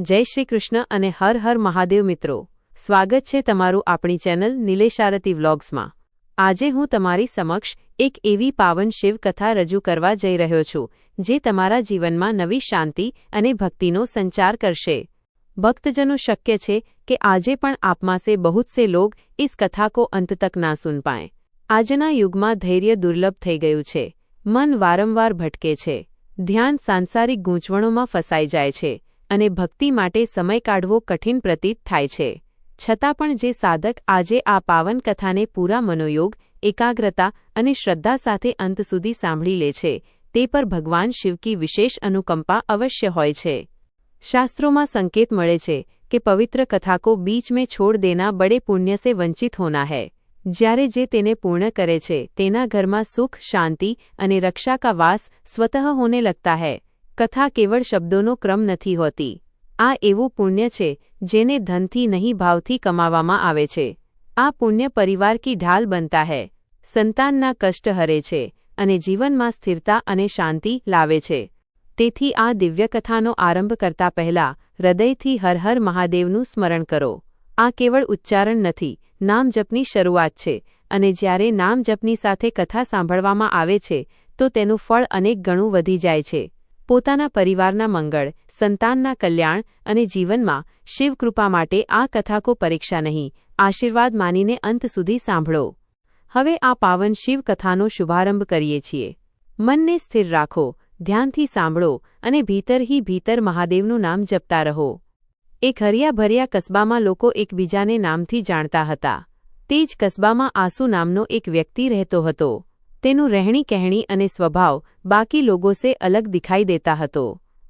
જય શ્રી કૃષ્ણ અને હર હર મહાદેવ મિત્રો. સ્વાગત છે તમારું આપણી ચેનલ નિલેશારતી વ્લોગ્સમાં. આજે હું તમારી સમક્ષ એક એવી પાવન શિવ કથા રજૂ કરવા જઈ રહ્યો છું, જે તમારા જીવનમાં નવી શાંતિ અને ભક્તિનો સંચાર કરશે. ભક્તજનો શક્ય છે કે આજે પણ આપમાં સે બહુત સે લોગ ઇસ કથા કો અંત તક ના સુન પાએ આજના યુગમાં ધૈર્ય દુર્લભ થઈ ગયું છે. મન વારંવાર ભટકે છે. ધ્યાન સાંસારિક ગૂંચવણોમાં ફસાઈ જાય છે. અને ભક્તિ માટે સમય કાઢવો કઠિન પ્રતીત થાય છે. છતાં પણ જે સાધક આજે આ પાવન કથાને પૂરા મનોયોગ, એકાગ્રતા અને શ્રદ્ધા સાથે અંત સુધી સાંભળી લે છે, તે પર ભગવાન શિવકી વિશેષ અનુકંપા અવશ્ય હોય છે. શાસ્ત્રોમાં સંકેત મળે છે કે પવિત્ર કથા કો બીચ મેં છોડ દેના બડે પુણ્ય સે વંચિત હોના હૈ. જ્યારે જે તેને પૂર્ણ કરે છે, તેના ઘરમાં સુખ, શાંતિ અને રક્ષા કા વાસ સ્વતઃ હોને લગતા હૈ. કથા કેવળ શબ્દોનો ક્રમ નથી હોતી. આ એવું પુણ્ય છે, જેને ધનથી નહીં ભાવથી કમાવામાં આવે છે. આ પુણ્ય પરિવાર કી ઢાલ બનતા હૈ. સંતાનના કષ્ટ હરે છે, અને જીવનમાં સ્થિરતા અને શાંતિ લાવે છે. તેથી આ દિવ્યકથાનો આરંભ કરતા પહેલા હૃદયથી હર હર મહાદેવનું સ્મરણ કરો. આ કેવળ ઉચ્ચારણ નથી નામ જપની શરૂઆત છે, અને જ્યારે નામ જપની સાથે કથા સાંભળવામાં આવે છે, તો તેનું ફળ અનેક ગણું વધી જાય છે. પોતાના પરિવારના મંગળ, સંતાનના કલ્યાણ અને જીવનમાં શિવકૃપા માટે આ કથા કો પરીક્ષા નહીં, આશીર્વાદ માનીને અંત સુધી સાંભળો. હવે આ પાવન શિવ કથાનો શુભારંભ કરીએ છીએ. મનને સ્થિર રાખો, ધ્યાનથી સાંભળો અને ભીતર હી ભીતર મહાદેવનું નામ જપતા રહો. એક હરિયાભર્યા કસ્બામાં લોકો એકબીજાને નામથી જાણતા હતા. તે જ કસ્બામાં આસુ નામનો એક વ્યક્તિ રહેતો હતો. તેનું રહેણી કહેણી અને સ્વભાવ બાકી લોકો સે અલગ દિખાઈ દેતા હતો.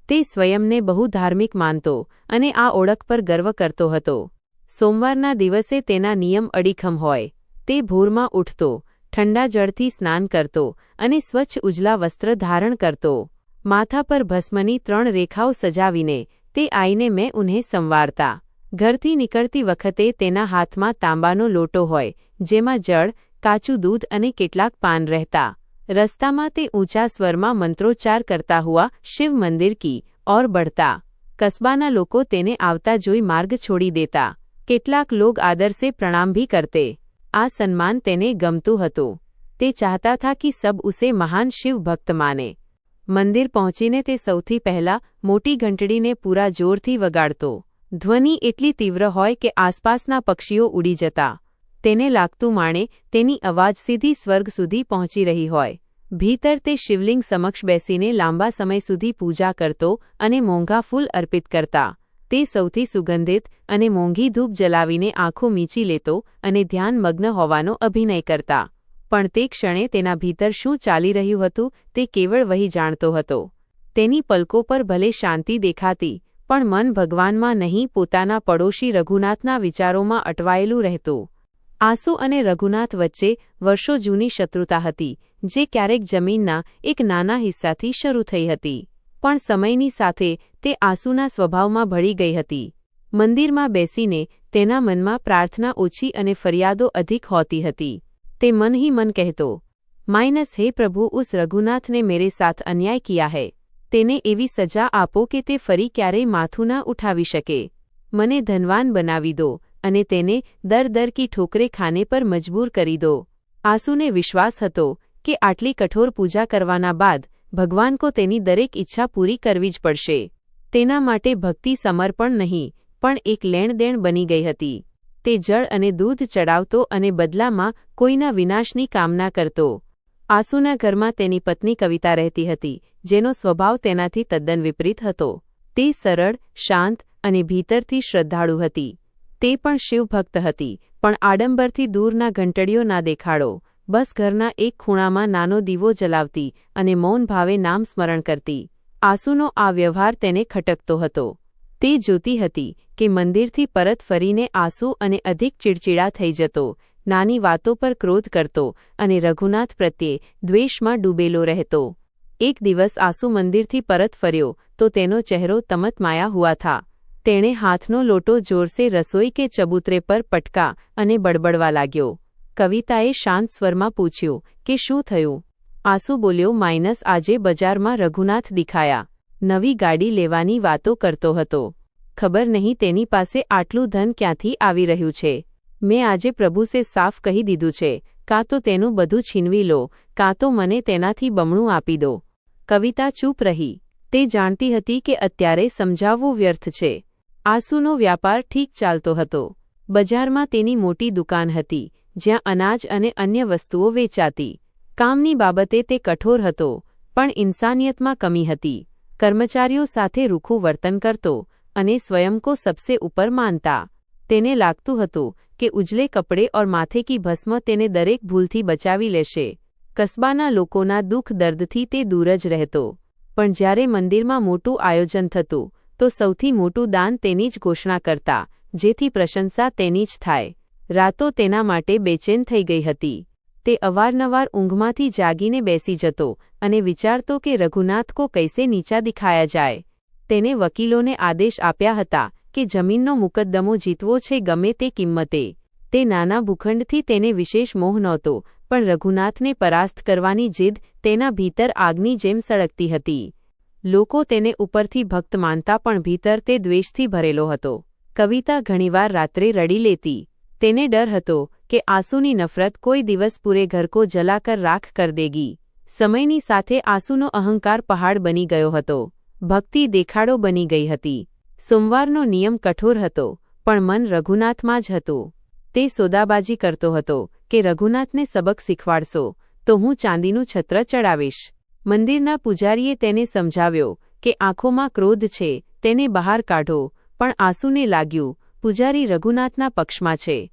તે સ્વયંને બહુ ધાર્મિક માનતો અને આ ઓળખ પર ગર્વ કરતો હતો. સોમવારના દિવસે તેના નિયમ અડીખમ હોય. તે ભોરમાં ઉઠતો, ઠંડા જળથી સ્નાન કરતો અને સ્વચ્છ ઉજલા વસ્ત્ર ધારણ કરતો. માથા પર ભસ્મની ત્રણ રેખાઓ સજાવીને તે આઈને મેં ઉન્હે સંવારતા. ઘરથી નીકળતી વખતે તેના હાથમાં તાંબાનો લોટો હોય, જેમાં જળ કાચું દૂધ અને કેટલાક પાન રહેતા. રસ્તામાં તે ઊંચા સ્વરમાં મંત્રોચ્ચાર કરતા હુઆ શિવ મંદિર કી ઓર બઢતા. કસ્બાના લોકો તેને આવતા જોઈ માર્ગ છોડી દેતા. કેટલાક લોગ આદર પ્રણામ ભી કરતે. આ સન્માન તેને ગમતું હતું. તે ચાહતા થા કે સબ ઉસે મહાન શિવ ભક્ત માને. મંદિર પહોંચીને તે સૌથી પહેલા મોટી ઘંટડીને પૂરા જોરથી વગાડતો. ધ્વનિ એટલી તીવ્ર હોય કે આસપાસના પક્ષીઓ ઉડી જતા. તેને લાગતું માણે તેની અવાજ સીધી સ્વર્ગ સુધી પહોંચી રહી હોય. ભીતર તે શિવલિંગ સમક્ષ બેસીને લાંબા સમય સુધી પૂજા કરતો અને મોંઘા ફૂલ અર્પિત કરતા. તે સૌથી સુગંધિત અને મોંઘી ધૂપ જલાવીને આંખો મીચી લેતો અને ધ્યાન મગ્ન હોવાનો અભિનય કરતા. પણ તે ક્ષણે તેના ભીતર શું ચાલી રહ્યું હતું તે કેવળ વહી જાણતો હતો. તેની પલકો પર ભલે શાંતિ દેખાતી, પણ મન ભગવાનમાં નહીં પોતાના પડોશી રઘુનાથના વિચારોમાં અટવાયેલું રહેતું. આંસુ અને રઘુનાથ વચ્ચે વર્ષો જૂની શત્રુતા હતી, જે ક્યારેક જમીનના એક નાના હિસ્સાથી શરૂ થઈ હતી. પણ સમયની સાથે તે આંસુના સ્વભાવમાં ભળી ગઈ હતી. મંદિરમાં બેસીને તેના મનમાં પ્રાર્થના ઓછી અને ફરિયાદો અધિક હોતી હતી. તે મન હી મન કહેતો, માઇનસ હે પ્રભુ, ઉસ રઘુનાથને મેરે સાથ અન્યાય કિયા હૈ. તેને એવી સજા આપો કે તે ફરી ક્યારેય માથું ના ઉઠાવી શકે. મને ધનવાન બનાવી દો અને તેને દર દર કી ઠોકરે ખાને પર મજબૂર કરી દો. આંસુને વિશ્વાસ હતો કે આટલી કઠોર પૂજા કરવાના બાદ ભગવાન કો તેની દરેક ઈચ્છા પૂરી કરવી જ પડશે. તેના માટે ભક્તિ સમર્પણ નહીં, પણ એક લેણદેણ બની ગઈ હતી. તે જળ અને દૂધ ચડાવતો અને બદલામાં કોઈના વિનાશની કામના કરતો. આંસુના ઘરમાં તેની પત્ની કવિતા રહેતી હતી, જેનો સ્વભાવ તેનાથી તદ્દન વિપરીત હતો. તે સરળ, શાંત અને ભીતરથી શ્રદ્ધાળુ હતી. તે પણ શિવભક્ત હતી. પણ આડંબરથી દૂરના ઘંટડીઓ ના દેખાડો. બસ ઘરના એક ખૂણામાં નાનો દીવો જલાવતી અને મૌન ભાવે નામ સ્મરણ કરતી. આંસુનો આ વ્યવહાર તેને ખટકતો હતો. તે જોતી હતી કે મંદિરથી પરત ફરીને આંસુ અને અધિક ચીડચીડા થઈ જતો. નાની વાતો પર ક્રોધ કરતો અને રઘુનાથ પ્રત્યે દ્વેષમાં ડૂબેલો રહેતો. એક દિવસ આંસુ મંદિરથી પરત ફર્યો તો તેનો ચહેરો તમતમાયા હુઆ થા. તેણે હાથનો લોટો જોરસે રસોઈ કે ચબૂતરે પર પટકા અને બડબડવા લાગ્યો. કવિતાએ શાંત સ્વરમાં પૂછ્યું, કે શું થયું? આંસુ બોલ્યો, માઇનસ આજે બજારમાં રઘુનાથ દેખાયા. નવી ગાડી લેવાની વાતો કરતો હતો. ખબર નહીં તેની પાસે આટલું ધન ક્યાંથી આવી રહ્યું છે. મેં આજે પ્રભુસે સાફ કહી દીધું છે. કાં તો તેનું બધું છીનવી લો, કાં તો મને તેનાથી બમણું આપી દો. કવિતા ચૂપ રહી. તે જાણતી હતી કે અત્યારે સમજાવવું વ્યર્થ છે. આંસુનો વ્યાપાર ઠીક ચાલતો હતો. બજારમાં તેની મોટી દુકાન હતી, જ્યાં અનાજ અને અન્ય વસ્તુઓ વેચાતી. કામની બાબતે તે કઠોર હતો, પણ ઇન્સાનિયતમાં કમી હતી. કર્મચારીઓ સાથે રૂખું વર્તન કરતો અને સ્વયં કો સબસે ઉપર માનતા. તેને લાગતું હતું કે ઉજલે કપડે ઓર માથે કી ભસ્મ તેને દરેક ભૂલથી બચાવી લેશે. કસ્બાના લોકોના દુઃખ દર્દથી તે દૂર જ રહેતો. પણ જ્યારે મંદિરમાં મોટું આયોજન થતું તો સૌથી મોટું દાન તેની જ ઘોષણા કરતા, જેથી પ્રશંસા તેની જ થાય. રાતો તેના માટે બેચેન થઈ ગઈ હતી. તે અવારનવાર ઊંઘમાંથી જાગીને બેસી જતો અને વિચારતો કે રઘુનાથ કો કૈસે નીચા દિખાયા જાય. તેને વકીલોને આદેશ આપ્યા હતા કે જમીનનો મુકદ્દમો જીતવો છે ગમે તે કિંમતે. તે નાના ભૂખંડથી તેને વિશેષ મોહ નહોતો, પણ રઘુનાથને પરાસ્ત કરવાની જીદ તેના ભીતર આગની જેમ સળગતી હતી. લોકો તેને ઉપરથી ભક્ત માનતા પણ ભીતર તે દ્વેષથી ભરેલો હતો. કવિતા ઘણીવાર રાત્રે રડી લેતી. તેને ડર હતો કે આંસુની નફરત કોઈ દિવસ પૂરે ઘર કો જલાકર રાખ કર દેગી. સમયની સાથે આંસુનો અહંકાર પહાડ બની ગયો હતો. ભક્તિ દેખાડો બની ગઈ હતી. સોમવારનો નિયમ કઠોર હતો, પણ મન રઘુનાથમાં જ હતું. તે સોદાબાજી કરતો હતો કે રઘુનાથને સબક શીખવાડશો, તો હું ચાંદીનું છત્ર ચડાવીશ. મંદિરના પૂજારીએ તેને સમજાવ્યો કે આંખોમાં ક્રોધ છે, તેને બહાર કાઢો, પણ આંસુને લાગ્યું, પૂજારી રઘુનાથના પક્ષમાં છે.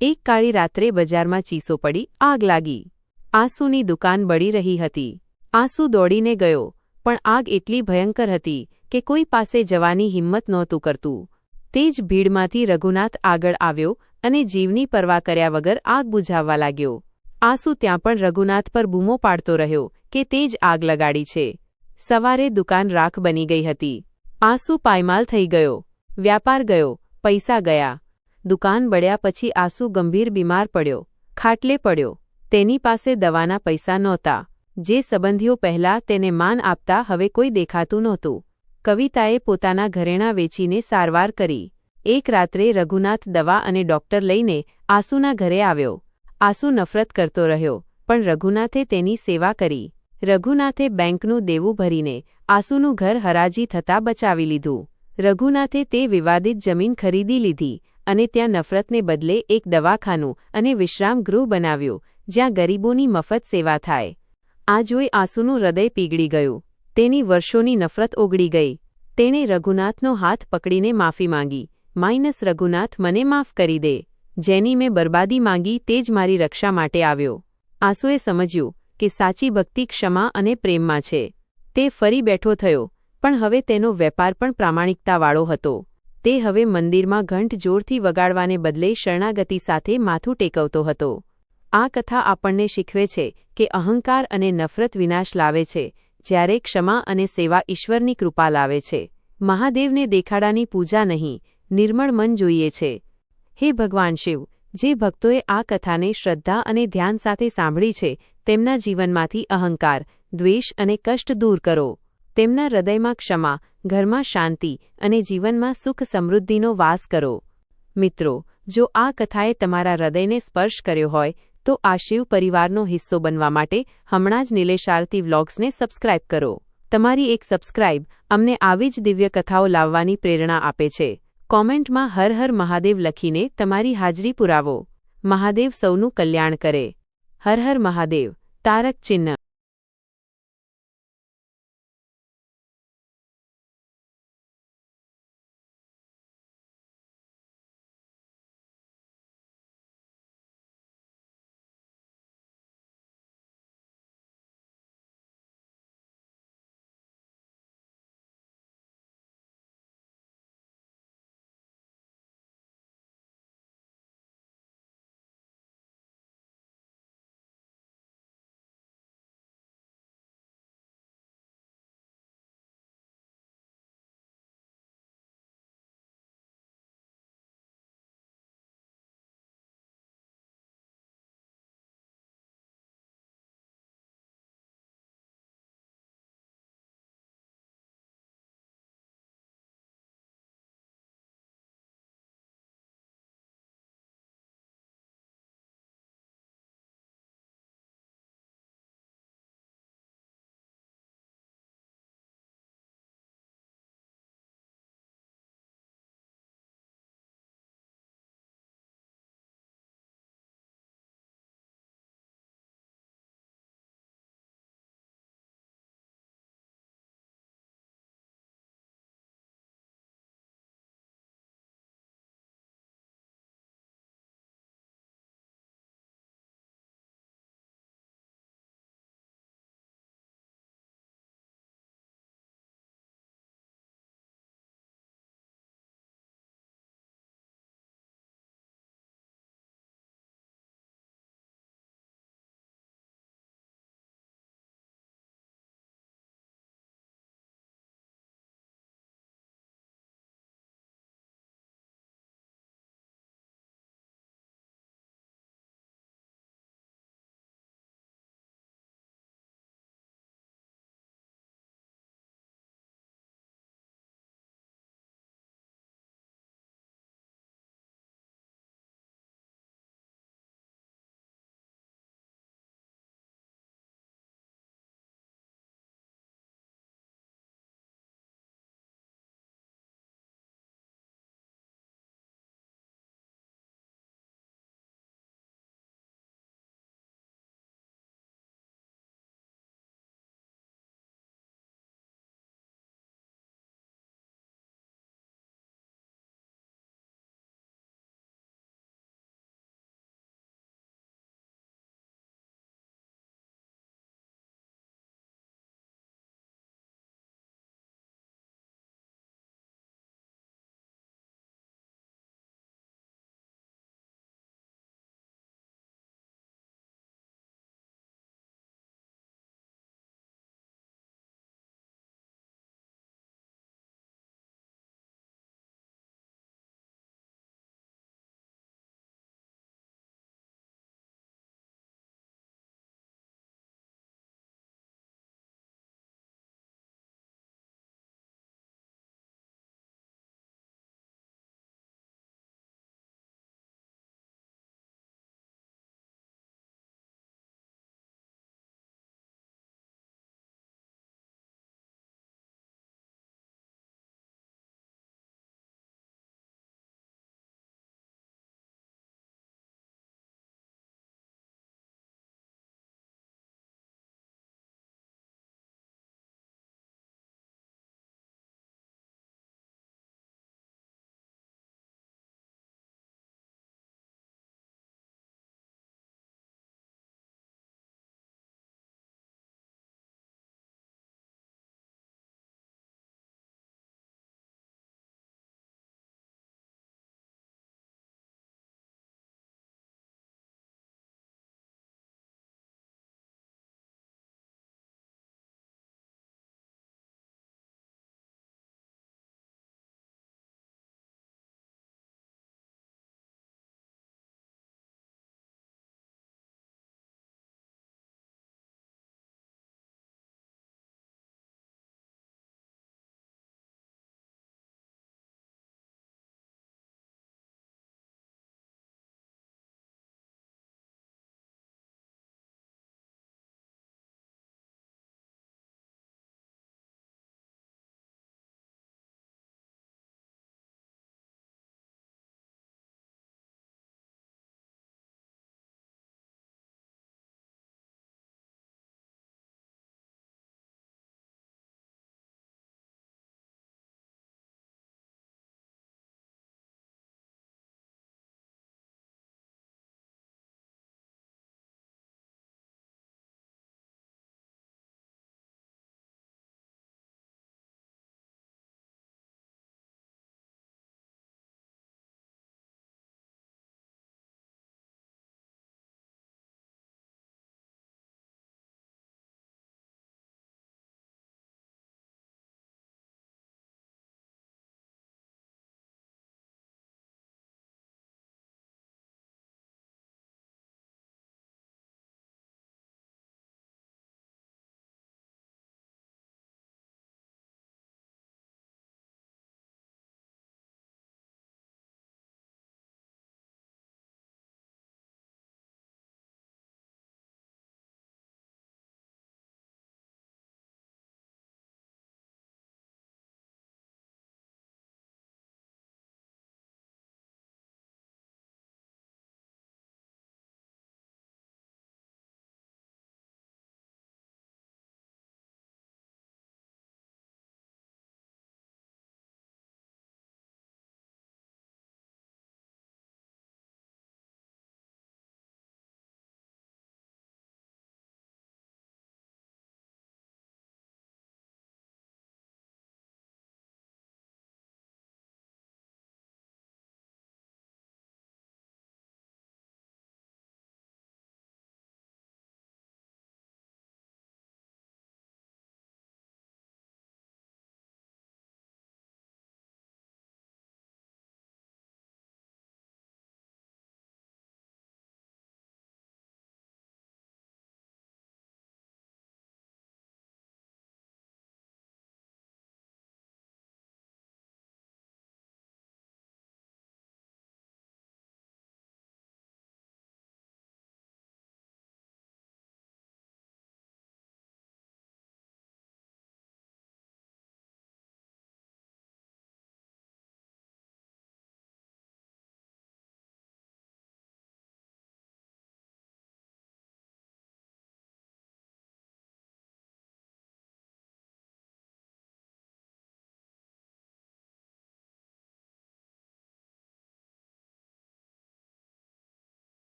એક કાળી રાત્રે બજારમાં ચીસો પડી, આગ લાગી. આંસુની દુકાન બળી રહી હતી. આંસુ દોડીને ગયો, પણ આગ એટલી ભયંકર હતી કે કોઈ પાસે જવાની હિંમત નહોતું કરતું. તે જ ભીડમાંથી રઘુનાથ આગળ આવ્યો અને જીવની પરવા કર્યા વગર આગ બુઝાવવા લાગ્યો. આંસુ ત્યાં પણ રઘુનાથ પર બૂમો પાડતો રહ્યો કે તે જ આગ લગાડી છે. સવારે દુકાન રાખ બની ગઈ હતી. આંસુ પાયમાલ થઈ ગયો. વ્યાપાર ગયો. પૈસા ગયા. દુકાન બળ્યા પછી આંસુ ગંભીર બીમાર પડ્યો. ખાટલે પડ્યો. તેની પાસે દવાના પૈસા નહોતા. જે સંબંધીઓ પહેલાં તેને માન આપતા હવે કોઈ દેખાતું નહોતું. કવિતાએ પોતાના ઘરેણાં વેચીને સારવાર કરી. એક રાત્રે રઘુનાથ દવા અને ડોક્ટર લઈને આંસુના ઘરે આવ્યો. આંસુ નફરત કરતો રહ્યો, પણ રઘુનાથે તેની સેવા કરી. રઘુનાથે બેંકનું દેવું ભરીને આંસુનું ઘર હરાજી થતાં બચાવી લીધું. રઘુનાથે તે વિવાદિત જમીન ખરીદી લીધી અને ત્યાં નફરતને બદલે એક દવાખાનું અને વિશ્રામ ગૃહ બનાવ્યું, જ્યાં ગરીબોની મફત સેવા થાય. આ જોઈ આંસુનું હૃદય પીગળી ગયું. તેની વર્ષોની નફરત ઓગળી ગઈ. તેણે રઘુનાથનો હાથ પકડીને માફી માંગી. માઇનસ રઘુનાથ, મને માફ કરી દે. જેની મેં બરબાદી માંગી તે જ મારી રક્ષા માટે આવ્યો. આંસુએ સમજ્યું કે સાચી ભક્તિ ક્ષમા અને પ્રેમમાં છે. તે ફરી બેઠો થયો, પણ હવે તેનો વેપાર પણ પ્રામાણિકતાવાળો હતો. તે હવે મંદિરમાં ઘંટ જોરથી વગાડવાને બદલે શરણાગતિ સાથે માથું ટેકવતો હતો. આ કથા આપણને શીખવે છે કે અહંકાર અને નફરત વિનાશ લાવે છે, જ્યારે ક્ષમા અને સેવા ઈશ્વરની કૃપા લાવે છે. મહાદેવને દેખાડાની પૂજા નહીં, નિર્મળ મન જોઈએ છે. હે ભગવાન શિવ, જે ભક્તોએ આ કથાને શ્રદ્ધા અને ધ્યાન સાથે સાંભળી છે તેમના જીવનમાંથી અહંકાર, દ્વેષ અને કષ્ટ દૂર કરો. તેમના હૃદયમાં ક્ષમા, ઘરમાં શાંતિ અને જીવનમાં સુખ સમૃદ્ધિનો વાસ કરો. મિત્રો, જો આ કથાએ તમારા હૃદયને સ્પર્શ કર્યો હોય, તો આ શિવ પરિવારનો હિસ્સો બનવા માટે હમણાં જ નિલેશ વ્લોગ્સને સબસ્ક્રાઇબ કરો. તમારી એક સબસ્ક્રાઇબ અમને આવી જ દિવ્ય કથાઓ લાવવાની પ્રેરણા આપે છે. કોમેન્ટમાં હર હર મહાદેવ લખીને તમારી હાજરી પુરાવો. મહાદેવ સૌનું કલ્યાણ કરે. હર હર મહાદેવ તારક ચિહ્ન.